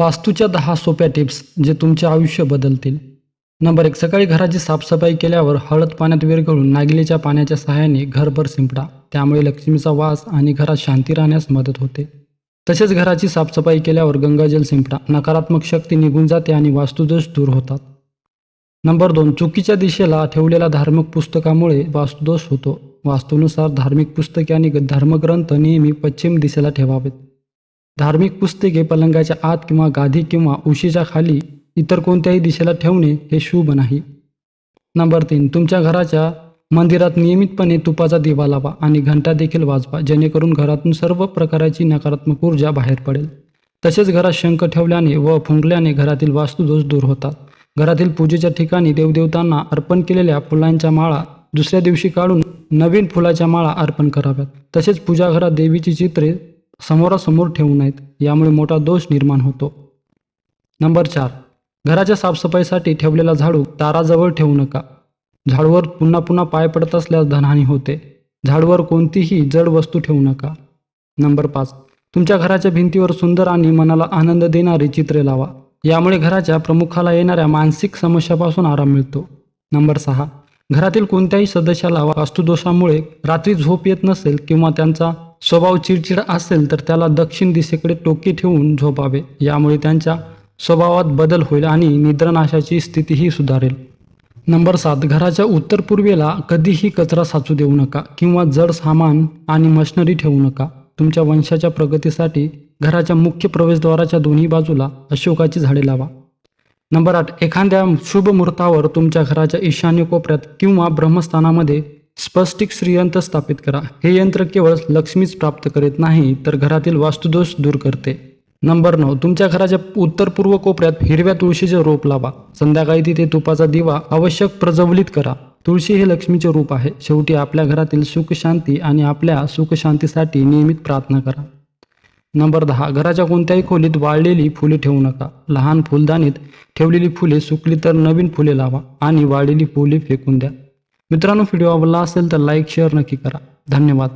वास्तूच्या दहा सोप्या टिप्स जे तुमचे आयुष्य बदलतील. नंबर एक सकाळी घराची साफसफाई केल्यावर हळद पाण्यात विरघळून नागिलेच्या पाण्याच्या सहाय्याने घरभर शिंपडा. त्यामुळे लक्ष्मीचा वास आणि घरात शांती राहण्यास मदत होते. तसेच घराची साफसफाई केल्यावर गंगाजल शिंपडा. नकारात्मक शक्ती निघून जाते आणि वास्तुदोष दूर होतात. नंबर दोन चुकीच्या दिशेला ठेवलेल्या धार्मिक पुस्तकामुळे वास्तुदोष होतो. वास्तूनुसार धार्मिक पुस्तके आणि ग- धर्मग्रंथ नेहमी पश्चिम दिशेला ठेवावेत. धार्मिक पुस्तके पलंगाच्या आत किंवा गादी किंवा उशीच्या खाली इतर कोणत्याही दिशेला ठेवणे हे शुभ नाही. नंबर तीन तुमच्या घराच्या मंदिरात नियमितपणे तुपाचा दिवा लावा आणि घंटा देखील वाजवा जेणेकरून घरातून सर्व प्रकारची नकारात्मक ऊर्जा बाहेर पडेल. तसेच घरात शंख ठेवल्याने व फुंकल्याने घरातील वास्तुदोष दूर होतात. घरातील पूजेच्या ठिकाणी देवदेवतांना अर्पण केलेल्या फुलांच्या माळा दुसऱ्या दिवशी काढून नवीन फुलाच्या माळा अर्पण कराव्यात. तसेच पूजाघरात देवीची चित्रे समोरासमोर ठेवू नयेत यामुळे मोठा दोष निर्माण होतो. नंबर चार. घराच्या साफसफाईसाठी ठेवलेला झाडू दाराजवळ ठेवू नका. झाडूवर पुन्हा पुन्हा पाय पडत असल्यास धनहानी होते. झाडूवर कोणतीही जड वस्तू ठेवू नका. नंबर पाच. तुमच्या घराच्या भिंतीवर सुंदर आणि मनाला आनंद देणारी चित्रे लावा. यामुळे घराच्या प्रमुखाला येणाऱ्या मानसिक समस्यापासून आराम मिळतो. नंबर सहा. घरातील कोणत्याही सदस्याला वास्तुदोषामुळे रात्री झोप येत नसेल किंवा त्यांचा स्वभाव चिडचिड असेल तर त्याला दक्षिण दिशेकडे टोकी ठेवून झोपावे. यामुळे त्यांच्या स्वभावात बदल होईल आणि निद्रानाशाची स्थितीही सुधारेल. नंबर सात घराच्या उत्तर पूर्वेला कधीही कचरा साचू देऊ नका किंवा जड सामान आणि मशनरी ठेवू नका. तुमच्या वंशाच्या प्रगतीसाठी घराच्या मुख्य प्रवेशद्वाराच्या दोन्ही बाजूला अशोकाची झाडे लावा. नंबर आठ एखाद्या शुभ मुहूर्तावर तुमच्या घराच्या ईशान्य कोपऱ्यात किंवा ब्रह्मस्थानामध्ये स्पष्टिक श्रीयंत्र स्थापित करा. हे यंत्र केवळ लक्ष्मीच प्राप्त करीत नाही तर घरातील वास्तुदोष दूर करते. नंबर नऊ. तुमच्या घराच्या उत्तर पूर्व कोपऱ्यात हिरव्या तुळशीचे रोप लावा. संध्याकाळी तिथे तुपाचा दिवा आवश्यक प्रज्वलित करा. तुळशी हे लक्ष्मीचे रूप आहे. शेवटी आपल्या घरातील सुख शांती आणि आपल्या सुखशांतीसाठी नियमित प्रार्थना करा. नंबर दहा. घराच्या कोणत्याही खोलीत वाळलेली फुले ठेवू नका. लहान फुलदाणीत ठेवलेली फुले सुकली तर नवीन फुले लावा आणि वाळलेली फुले फेकून द्या. मित्रांनो व्हिडिओ आवडला असेल तर लाईक शेअर नक्की करा. धन्यवाद.